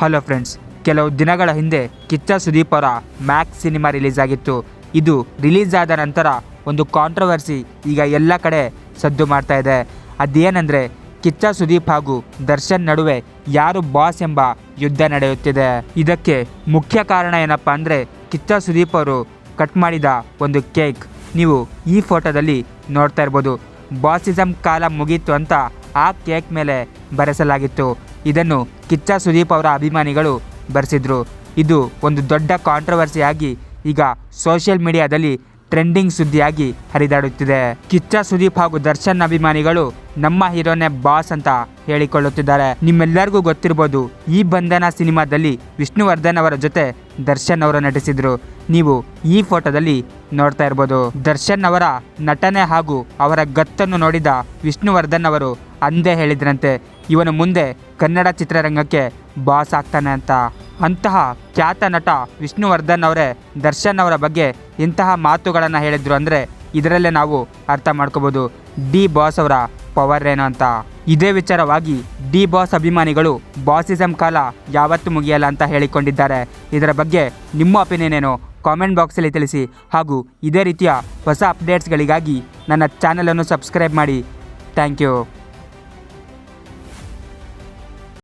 Hello friends, ಕೆಲವು ದಿನಗಳ ಹಿಂದೆ ಕಿಚ್ಚ ಸುದೀಪ್ ಅವರ ಮ್ಯಾಕ್ಸ್ ಸಿನಿಮಾ ರಿಲೀಸ್ ಆಗಿತ್ತು ಇದು ರಿಲೀಸ್ ಆದ ನಂತರ ಒಂದು ಕಾಂಟ್ರವರ್ಸಿ ಈಗ ಎಲ್ಲ ಕಡೆ ಸದ್ದು ಮಾಡ್ತಾ ಇದೆ. ಅದೇನೆಂದರೆ ಕಿಚ್ಚ ಸುದೀಪ್ ಹಾಗೂ ದರ್ಶನ್ ನಡುವೆ ಯಾರು ಬಾಸ್ ಎಂಬ ಯುದ್ಧ ನಡೆಯುತ್ತಿದೆ. ಇದಕ್ಕೆ ಮುಖ್ಯ ಕಾರಣ ಏನಪ್ಪ ಅಂದರೆ ಕಿಚ್ಚ ಸುದೀಪ್ ಅವರು ಕಟ್ ಮಾಡಿದ ಒಂದು ಕೇಕ್ ನೀವು ಈ ಫೋಟೋದಲ್ಲಿ ನೋಡ್ತಾ ಇರ್ಬೋದು. ಬಾಸಿಸಮ್ ಕಾಲ ಮುಗೀತು ಅಂತ ಆ ಕೇಕ್ ಮೇಲೆ ಬರೆಸಲಾಗಿತ್ತು. ಇದನ್ನು ಕಿಚ್ಚ ಸುದೀಪ್ ಅವರ ಅಭಿಮಾನಿಗಳು ಬರೆಸಿದ್ರು. ಇದು ಒಂದು ದೊಡ್ಡ ಕಾಂಟ್ರವರ್ಸಿ ಆಗಿ ಈಗ ಸೋಷಿಯಲ್ ಮೀಡಿಯಾದಲ್ಲಿ ಟ್ರೆಂಡಿಂಗ್ ಸುದ್ದಿಯಾಗಿ ಹರಿದಾಡುತ್ತಿದೆ. ಕಿಚ್ಚ ಸುದೀಪ್ ಹಾಗೂ ದರ್ಶನ್ ಅಭಿಮಾನಿಗಳು ನಮ್ಮ ಹೀರೋನೇ ಬಾಸ್ ಅಂತ ಹೇಳಿಕೊಳ್ಳುತ್ತಿದ್ದಾರೆ. ನಿಮ್ಮೆಲ್ಲರಿಗೂ ಗೊತ್ತಿರ್ಬೋದು, ಈ ಬಂಧನ ಸಿನಿಮಾದಲ್ಲಿ ವಿಷ್ಣುವರ್ಧನ್ ಅವರ ಜೊತೆ ದರ್ಶನ್ ಅವರು ನಟಿಸಿದ್ರು. ನೀವು ಈ ಫೋಟೋದಲ್ಲಿ ನೋಡ್ತಾ ಇರ್ಬೋದು. ದರ್ಶನ್ ಅವರ ನಟನೆ ಹಾಗೂ ಅವರ ಗತ್ತನ್ನು ನೋಡಿದ ವಿಷ್ಣುವರ್ಧನ್ ಅವರು ಅಂದೇ ಹೇಳಿದ್ರಂತೆ ಇವನು ಮುಂದೆ ಕನ್ನಡ ಚಿತ್ರರಂಗಕ್ಕೆ ಬಾಸ್ ಆಗ್ತಾನೆ ಅಂತ. ಅಂತಹ ಖ್ಯಾತ ನಟ ವಿಷ್ಣುವರ್ಧನ್ ಅವರೇ ದರ್ಶನ್ ಅವರ ಬಗ್ಗೆ ಇಂತಹ ಮಾತುಗಳನ್ನು ಹೇಳಿದ್ರು ಅಂದರೆ ಇದರಲ್ಲೇ ನಾವು ಅರ್ಥ ಮಾಡ್ಕೋಬೋದು. ಡಿ ಬಾಸ್ ಅವರ ಪವರ್ ಏನು ಅಂತ. ಇದೇ ವಿಚಾರವಾಗಿ ಡಿ ಬಾಸ್ ಅಭಿಮಾನಿಗಳು ಬಾಸಿಸಮ್ ಕಾಲ ಯಾವತ್ತೂ ಮುಗಿಯಲ್ಲ ಅಂತ ಹೇಳಿಕೊಂಡಿದ್ದಾರೆ. ಇದರ ಬಗ್ಗೆ ನಿಮ್ಮ ಒಪಿನಿಯನ್ ಏನು? ಕಾಮೆಂಟ್ ಬಾಕ್ಸಲ್ಲಿ ತಿಳಿಸಿ. ಹಾಗೂ ಇದೇ ರೀತಿಯ ಹೊಸ ಅಪ್ಡೇಟ್ಸ್ಗಳಿಗಾಗಿ ನನ್ನ ಚಾನಲನ್ನು ಸಬ್ಸ್ಕ್ರೈಬ್ ಮಾಡಿ. Thank you